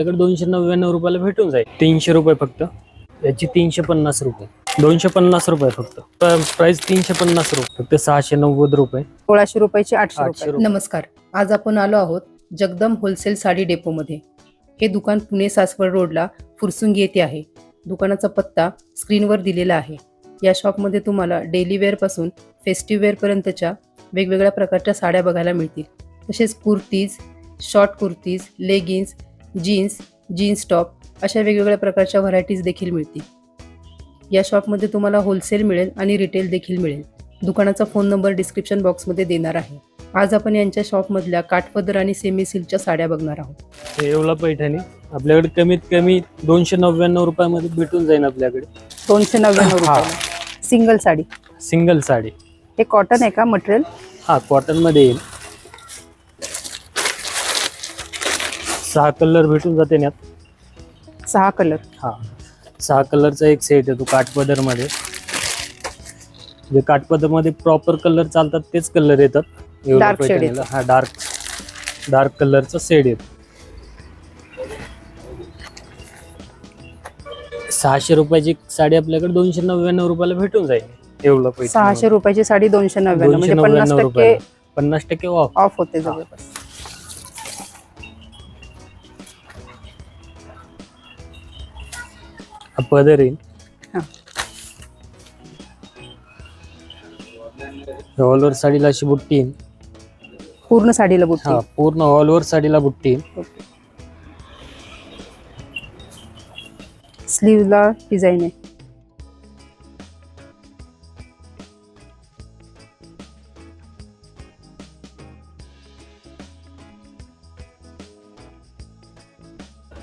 त्याकडे दोनशे नव्याण्णव रुपयाला भेटून जाईल. तीनशे रुपये फक्त. याची तीनशे पन्नास रुपये. दोनशे पन्नास रुपये फक्त. प्राइस तीनशे पन्नास रुपये. फक्त सहाशे नव्वद रुपये. सोळाशे रुपयाचे आठशे आठशे रुपये. रुपये. नमस्कार. आज आपण आलो आहोत जगदम होलसेल साडी डेपोमध्ये हे दुकान पुणे सासवड रोडला फुरसुंगी येथे आहे. दुकानाचा पत्ता स्क्रीनवर दिलेला आहे. या शॉपमध्ये तुम्हाला डेली वेअरपासून फेस्टिव्ह वेअरपर्यंतच्या वेगवेगळ्या प्रकारच्या साड्या बघायला मिळतील. तसेच kurtis short kurtis leggings jeans jeans top अशा वेगवेगळ्या प्रकारच्या व्हरायटीज देखील मिळतील. या शॉपमध्ये तुम्हाला होलसेल मिळेल आणि रिटेल देखील मिळेल. दुकानाचा फोन नंबर डिस्क्रिप्शन बॉक्समध्ये देणार आहे. आज आपण यांच्या शॉपमधल्या काठपदर आणि सेमी सिल्कच्या साड्या बघणार आहोत. येवला पैठणी. आपल्याकडे कमीत कमी दोनशे नव्याण्णव रुपयामध्ये भेटून जाईल आपल्याकडे. दोनशे नव्याण्णव. रुपये सिंगल साडी. सिंगल साडी. हे कॉटन आहे का मटेरियल? हा कॉटनमध्ये येईल. सहा कलर भेटून जाते ना यात. सहा कलर. हा. सहा कलरचा एक सेट येतो काठपदरमध्ये जे काठपदरमध्ये प्रॉपर कलर चालतात तेच कलर येतात. Yeola Dark shade पैठणीला. हा डार्क डार्क कलरचा सेट येतो. सहाशे रुपयाची साडी आपल्याकडे दोनशे नव्याण्णव रुपयाला भेटून जाईल. पैठणी सहाशे रुपयाची साडी दोनशे नव्याण्णव दोनशे म्हणजे पन्नास नव्याण्णव टक्के पन्नास टक्के ऑफ ऑफ होते जवळपास. हा पदर येईल हा. ऑलवर साडीला अशी बुट्टी येईल पूर्ण साडीला बुट्टी हा पूर्ण ऑलवर साडीला बुट्टी येईल स्लीवला डिझाईन आहे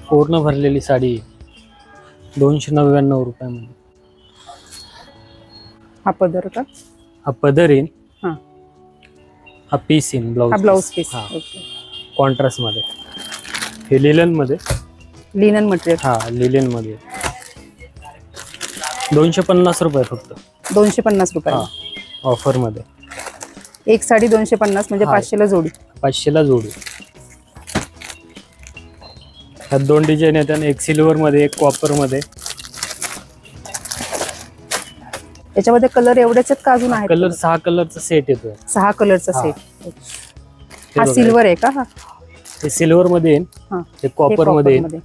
पूर्ण भरलेली साडी आहे. दोनशे नव्याण्णव रुपयामध्ये. हा पदर का? हा पदर येईल हा. हा पीस येईल हा ब्लाऊज ब्लाऊज पीस हा. ओके कॉन्ट्रास्टमध्ये. हे लिलनमध्ये. लिनन मटेरियल हा लिलनमध्ये. दोनशे पन्नास रुपये फक्त. दोनशे पन्नास हा रुपये ऑफरमध्ये. एक साडी दोनशे पन्नास म्हणजे हा. पाचशेला जोडी. पाचशेला जोडी. ह्यात दोन डिझाईन येतात एक सिल्वर मध्ये एक कॉपरमध्ये याच्यामध्ये कलर एवढेच आहेत का अजून आहेत? कलर सहा कलरचा सेट येतोय. सहा कलरचा हा. सेट हे बघा. सिल्वर आहे का? हा. हे सिल्वर मध्ये येईल हा. हे हे कॉपरमध्ये येईल.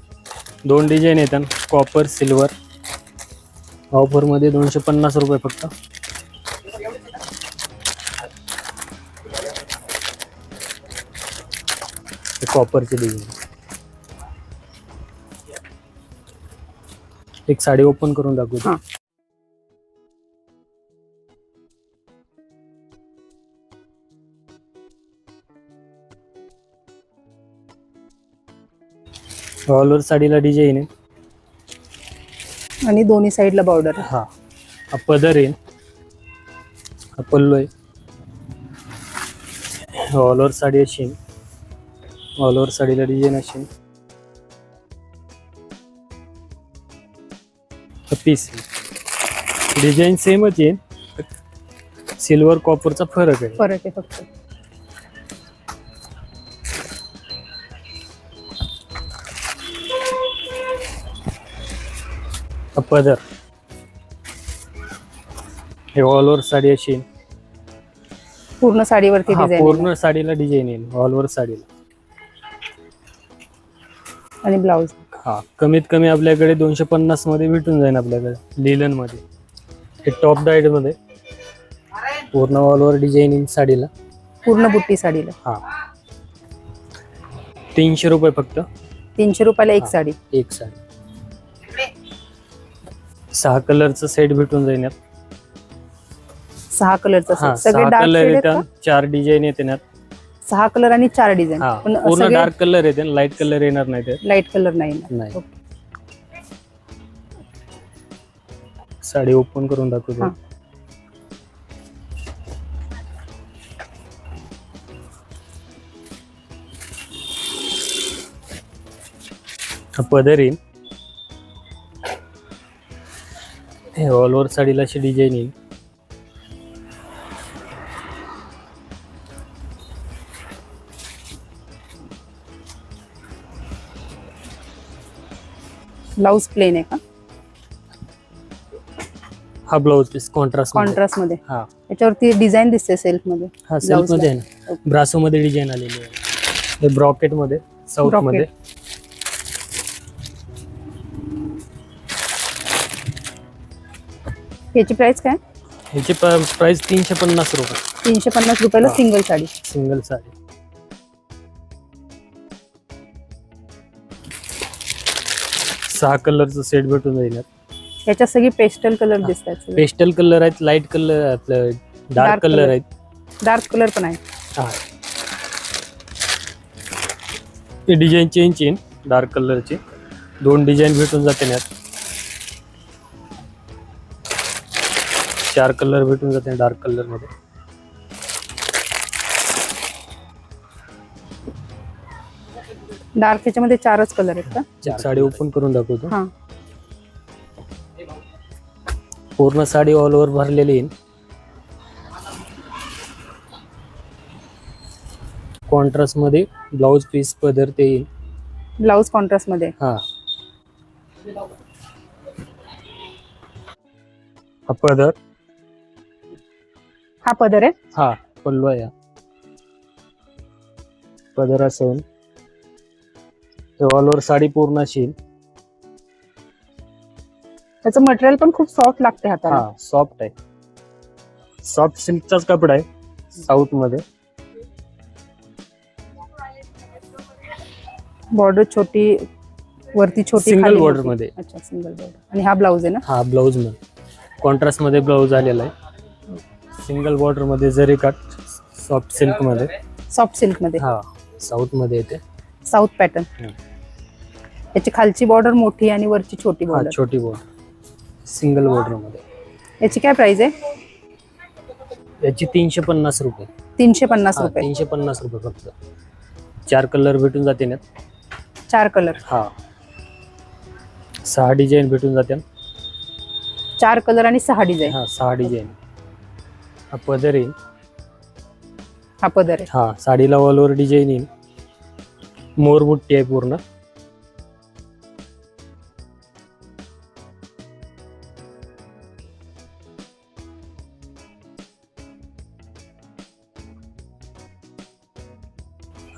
दोन डिझाईन येतात कॉपर सिल्वर ऑफरमध्ये दोनशे पन्नास रुपये फक्त. हे कॉपरचे डिझाईन एक साडी ओपन करून दाखवतो. हा. ऑलवर साडीला डिझाईन आहे. आणि दोन्ही साईडला बॉर्डर हा. हा पदर आहे. हा पल्लू आहे. ऑल ओव्हर साडी अशी ऑल ओव्हर साडीला डिझाईन अशी पीस डिझाईन सेमच आहे. सिल्वर कॉपरचा फरक आहे. फरक आहे फक्त. पदर. हे ऑल ओव्हर साडी अशी. पूर्ण साडीवरती हा, डिझाईन पूर्ण साडीला डिझाईन येईल ऑल ओव्हर साडीला. आणि ब्लाऊज हा कमीत कमी आपल्याकडे दोनशे पन्नासमध्ये भेटून जाईल आपल्याकडे लिलनमध्ये हे टॉप डाईटमध्ये पूर्ण ऑल ओव्हर डिझाईनिंग साडीला पूर्ण बुट्टी साडीला हा तीनशे रुपये फक्त तीनशे रुपयाला एक हा. साडी एक साडी सहा कलरचं सेट भेटून जाईल यात. सहा कलरचा हा set. सगळे सहा डार्क कलर शेड येतात? चार डिझाईन येते यात. सहा कलर आणि चार डिझाईन. हा पण पूर्ण सगळे डार्क कलर येते लाइट कलर येणार नाही ते लाइट कलर नाही. साडी ओपन करून दाखवतो. हा. हा पदर येईल. हे ऑल ओव्हर साडीला अशी डिझाईन येईल. ब्लाऊज प्लेन आहे का? हा ब्लाऊज पीस कॉन्ट्रास्ट कॉन्ट्रास्टमध्ये. हा. याच्यावरती डिझाईन दिसते सेल्फमध्ये हा सेल्फमध्ये ला. आहे ना. ब्रासो मध्ये डिझाईन आलेली आहे. हे ब्रॉकेटमध्ये साऊथ. मध्ये. याची प्राइस काय? ह्याची प्राइस तीनशे पन्नास रुपये. तीनशे पन्नास रुपयाला. सिंगल साडी. सिंगल साडी. सहा कलरचं सेट भेटून जाईल याच्यात सगळी पेस्टल कलर. दिसतात पेस्टल कलर आहेत लाइट कलर आपलं डार्क कलर. आहेत. डार्क कलर पण आहे हा. ते डिझाईन चेंज येईन डार्क कलरची दोन डिझाईन भेटून जाते ना यात. चार कलर भेटून जाते डार्क कलरमध्ये. डार्क ह्याच्यामध्ये चारच कलर आहेत का? साडी ओपन करून दाखवतो. हा. पूर्ण साडी ऑल ओव्हर भरलेली कॉन्ट्रास्टमध्ये ब्लाउज पीस पदर ते येईल. ब्लाऊज कॉन्ट्रास्टमध्ये. हा. हा पदर. हा पदर आहे? हा पल्लू आहे. पदर असेल ऑल ओव्हर साडी पूर्ण असेल त्याचं मटेरियल पण खूप सॉफ्ट लागते हाताला. हा सॉफ्ट आहे. सॉफ्ट सिल्कचाच कपडा आहे साऊथमध्ये. बॉर्डर छोटी वरती छोटी Single खाली border मोठी. मध्ये. अच्छा सिंगल बॉर्डर आणि हा ब्लाऊज आहे ना? हा ब्लाऊजमध्ये. कॉन्ट्रास्टमध्ये ब्लाऊज आलेला आहे. सिंगल बॉर्डरमध्ये जरी काट सॉफ्ट सिल्कमध्ये. सॉफ्ट सिल्कमध्ये. हा साऊथमध्ये येते. साऊथ पॅटर्न हम्म. याची खालची बॉर्डर मोठी आणि वरची छोटी बॉर्डर छोटी बॉर्डर सिंगल बॉर्डरमध्ये. याची काय प्राइस आहे? याची तीनशे पन्नास रुपये. तीनशे पन्नास हा, रुपये. तीनशे पन्नास रुपये फक्त. चार कलर भेटून जाते ना? चार कलर हा. सहा डिझाईन भेटून जाते चार कलर आणि सहा डिझाईन हा सहा डिझाईन हा पदर येईल. हा पदर आहे. हा साडीला ऑल ओव्हर डिझाईन येईल. मोर बुट्टी आहे पूर्ण.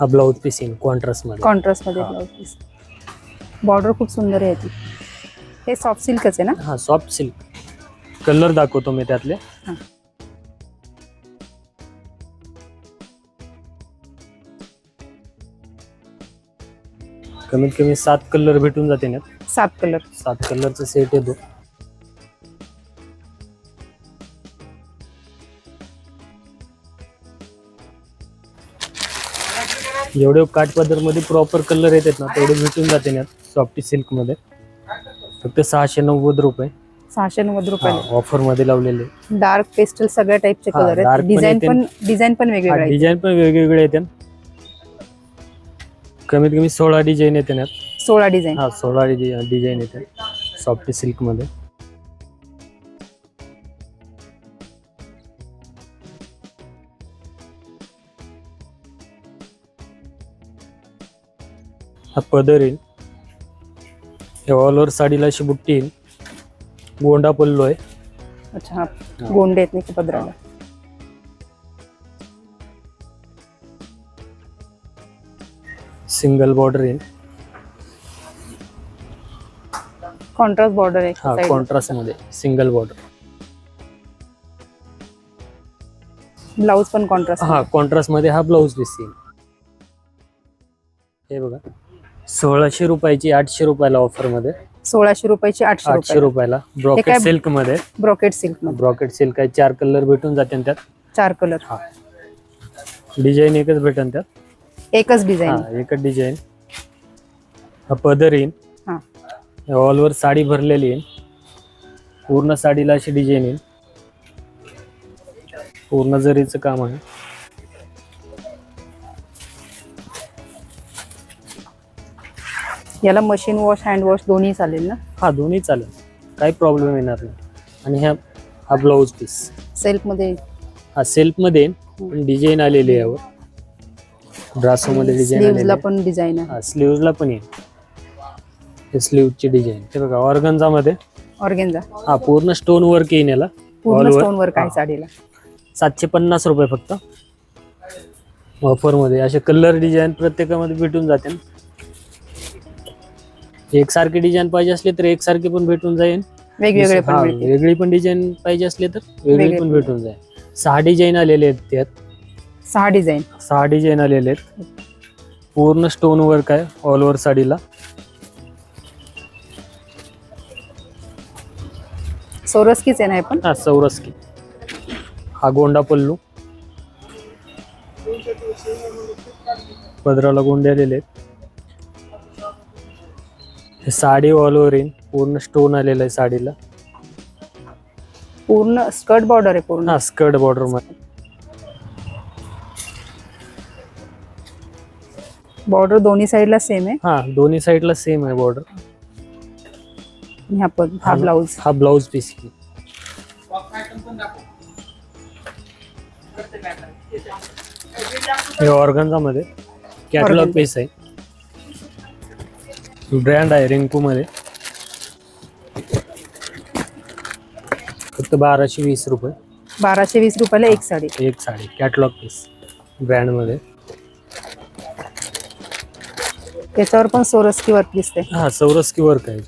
हा ब्लाऊज पीस येईल कॉन्ट्रास्टमध्ये कॉन्ट्रास्टमध्ये. ब्लाऊज पीस बॉर्डर खूप सुंदर आहे याची हे सॉफ्ट सिल्कच आहे ना? हा सॉफ्ट सिल्क कलर दाखवतो मी त्यातले. हा. कमीत कमी सात कलर भेटून जाते ना सात कलर सात कलरचा सेट येतो. जेवढे मध्ये प्रॉपर कलर येतात ना तेवढे भेटून जाते ना सॉफ्टी सिल्कमध्ये. फक्त सहाशे नव्वद रुपये. सहाशे नव्वद रुपयाला ऑफरमध्ये लावलेले. डार्क पेस्टल सगळ्या टाईपचे हा, कलर आहेत. डिझाईन. पण डिझाईन पण वेगवेगळे डिझाईन पण वेगवेगळे येते. कमीत कमी सोळा डिझाईन येते ना. सोळा डिझाईन हा सोळा डिझाईन येते. सॉफ्ट सिल्कमध्ये. हा पदर येईल हे ऑल ओव्हर साडीला अशी बुट्टी येईल. गोंडा पल्लो आहे अच्छा हा. गोंडे आहेत नाही का पदराला? सिंगल बॉर्डर येईल. कॉन्ट्रास्ट बॉर्डर आहे हा side ला. कॉन्ट्रास्टमध्ये. Single border. ब्लाऊज पण कॉन्ट्रास्ट हा कॉन्ट्रास्टमध्ये हा ब्लाऊज पीस येईल हे बघा. सोळाशे रुपयाची आठशे रुपयाला ऑफरमध्ये सोळाशे रुपयाची आठशे आठशे रुपये रुपयाला. ब्रॉकेट काय- सिल्कमध्ये ब्रॉकेट सिल्कमध्ये ब्रॉकेट सिल्क आहे. चार कलर भेटून जाते त्यात. चार कलर हा. डिझाईन एकच भेटन त्यात. एकच डिझाईन हा एकच डिझाईन हा पदर येईल हा ऑल ओव्हर साडी भरलेली येईल पूर्ण साडीला अशी डिझाईन येईल पूर्ण जरीचं काम आहे. याला मशीन वॉश हँड वॉश दोन्ही चालेल ना? हा दोन्ही चालेल. काही प्रॉब्लेम येणार नाही. आणि ह्या हा ब्लाऊज पीस सेल्फमध्ये हा सेल्फमध्ये डिझाईन आलेली आहे यावर. ब्रासो मध्ये डिझाईन आलेली पण डिझाईन आहे. हा स्लीव्हजला पण येईल हे स्लीवची डिझाईन हे बघा ऑर्गन्झा मध्ये ऑर्गेन्झा. हा पूर्ण स्टोन वर्क येईन याला. पूर्ण All over. स्टोन वर्क आहे हा. साडीला. सातशे पन्नास रुपये फक्त. ऑफरमध्ये. असे कलर डिझाईन प्रत्येकामध्ये भेटून जाते एक सारखी डिझाईन पाहिजे असले तर एक सारखी पण भेटून जाईल. वेगवेगळे हा, पण मिळतील वेगळी पण डिझाईन पाहिजे असले तर वेगळी वेगळे पण पण. भेटून जाईल. सहा डिझाईन आलेले आहेत त्यात. सहा डिझाईन सहा डिझाईन आलेले आहेत. पूर्ण स्टोन वर्क आहे ऑल ओव्हर साडीला. सोरस्कीच आहे ना पण? हा चौरस की हा गोंडा पल्लू. पदराला गोंडे आलेले आहेत. हे साडी ऑल ओव्हर येईन पूर्ण स्टोन आलेलं आहे साडीला. पूर्ण स्कर्ट बॉर्डर आहे पूर्ण. हा स्कर्ट बॉर्डरमध्ये. बॉर्डर दोन्ही साईडला सेम आहे. हा दोन्ही साईडला सेम आहे बॉर्डर आणि हा पण. ब्लाऊज हा ब्लाऊज पीस की हे ऑर्गन्झा मध्ये. कॅटलॉग. पीस आहे. ब्रँड आहे रिंकू मध्ये फक्त बाराशे वीस रुपये. बाराशे वीस रुपयाला एक साडी. एक साडी. कॅटलॉग पीस ब्रँडमध्ये त्याच्यावर पण सोरस्की वर्क दिसते. हा चौरस्की वर्क आहे.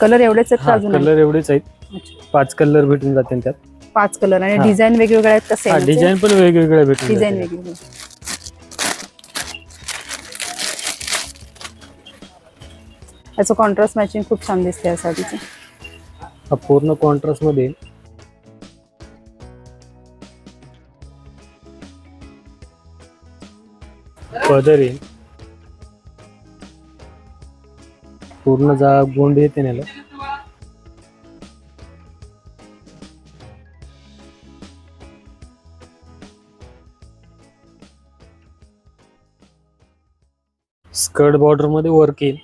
कलर एवढेच आहेत का हा अजून? कलर एवढेच आहेत. अच्छा. पाच कलर भेटून जाते त्यात. पाच कलर आणि हा. डिझाईन वेगवेगळे आहेत का हा सेम डिझाईन पण वेगवेगळ्या भेटून डिझाईन जाते. वेगवेगळे. याचं कॉन्ट्रास्ट मॅचिंग खूप छान दिसते या साडीचं. हा पूर्ण कॉन्ट्रास्टमध्ये. पदर. येईल पूर्ण जा गोंड येते ना याला. स्कर्ट बॉर्डरमध्ये वर्क येईल.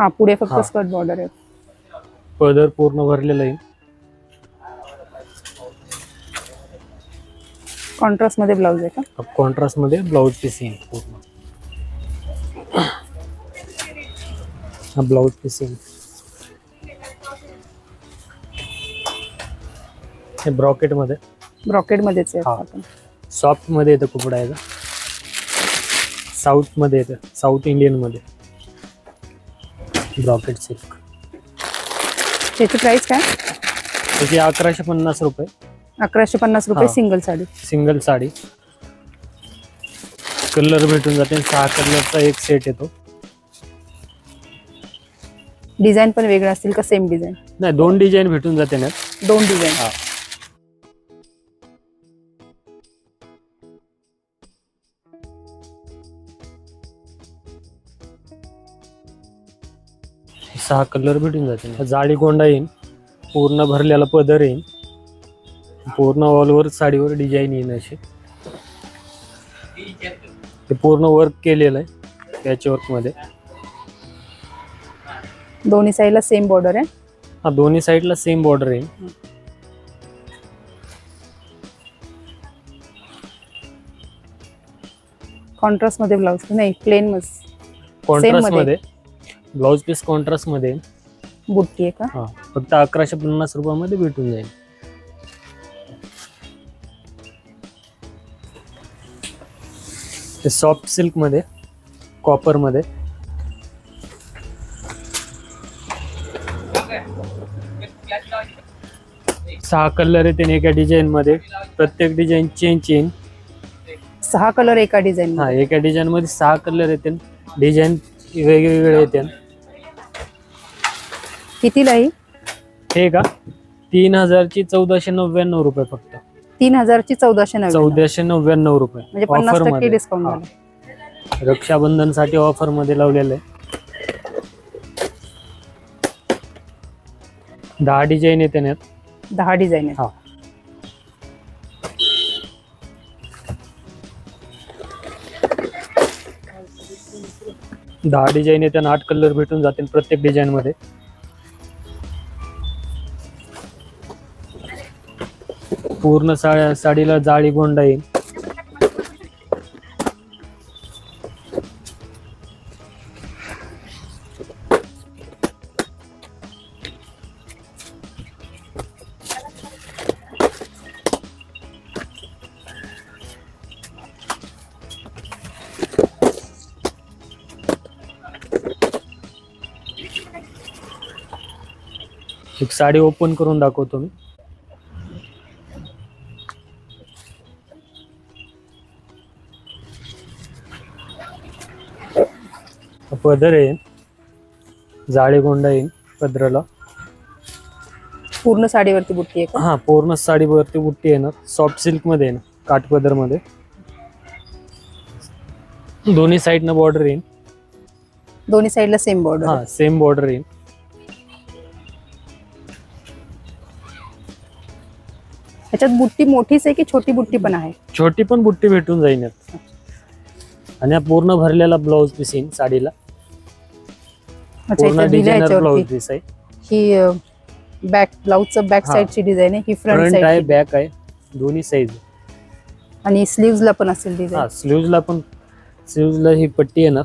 हा पुढे फक्त हा. स्कर्ट बॉर्डर आहे. पदर पूर्ण भरलेला येईल कॉन्ट्रास्टमध्ये ब्लाऊज आहे का? कॉन्ट्रास्टमध्ये ब्लाऊज पीस येईल पूर्ण. हा ब्लाऊज पीस येईल. हे ब्रॉकेटमध्ये ब्रॉकेट मध्येच आहे हा. आपण. सॉफ्टमध्ये येतं कपडा याचा. साऊथमध्ये येतं. साऊथ इंडियनमध्ये ब्रॉकेट सिल्क. त्याची प्राइस काय? त्याची अकराशे पन्नास रुपये. अकराशे पन्नास रुपये हा. Single sari. Single sari. Colour भेटून जाते. सहा कलरचा एक सेट येतो. डिझाईन पण वेगळं असतील का? सेम डिझाईन नाही दोन डिझाईन भेटून जाते ना. दोन डिझाईन हा. सहा कलर भेटून जाते जाळी गोंडा येईन पूर्ण भरलेला पदर येईन पूर्ण ऑल ओव्हर साडीवर डिझाईन येईन असे ते पूर्ण वर्क केलेलं आहे पॅच वर्कमध्ये. दोन्ही साईडला सेम बॉर्डर आहे? हा दोन्ही साईडला सेम बॉर्डर येईल कॉन्ट्रास्टमध्ये ब्लाऊज नाही प्लेन मस कॉन्ट्रास्टमध्ये. Blouse piece कॉन्ट्रास्टमध्ये. बुट्टी आहे का? हा फक्त अकराशे पन्नास रुपयामध्ये भेटून जाईल. ते सॉफ्ट सिल्कमध्ये कॉपरमध्ये सहा कलर येते आणि एका डिझाईन मध्ये. प्रत्येक डिझाईन चेंज येईन सहा कलर एका डिझाईन हा एका डिझाईन मध्ये सहा कलर येते डिझाईन वेगवेगळे येते कितीला ही हे का? तीन हजारची चौदाशे नव्याण्णव रुपये फक्त. तीन हजारची चौदाशे नव्याण्णव. चौदाशे नव्याण्णव रुपये. म्हणजे पन्नास Offer टक्के मध्ये. डिस्काउंट हा. झाला. रक्षाबंधनसाठी ऑफरमध्ये लावलेलं आहे. दहा डिझाईन येते ना दहा डिझाईन हा. दहा डिझाईन येते आणि आठ कलर भेटून जातील प्रत्येक डिझाईन मध्ये. पूर्ण साड्या साडीला जाळी गोंडा येईल. एक साडी ओपन करून दाखवतो मी. पदर आहे जाळे गोंडा येईल पदराला. पूर्ण साडीवरती बुट्टी आहे का? हा पूर्ण साडीवरती बुट्टी येणार. सॉफ्ट सिल्कमध्ये येणार काठपदरमध्ये दोन्ही साईडनं बॉर्डर येईल दोन्ही साईडला सेम बॉर्डर हा सेम बॉर्डर येईल ह्याच्यात बुट्टी मोठीच आहे की छोटी बुट्टी पण आहे? छोटी पण बुट्टी भेटून जाईल यात. आणि हा पूर्ण भरलेला ब्लाऊज पीस येईल साडीला. पूर्ण डिझायनर ब्लाऊज याच्यावरती पीस आहे ही बॅक ब्लाऊजचं बॅक. साईडची डिझाईन आहे ही फ्रंट आहे बॅक आहे दोन्ही साईज आणि स्लीव्हजला पण असेल डिझाईन स्लीव्हजला पण स्लीव्हजला ही पट्टी येणार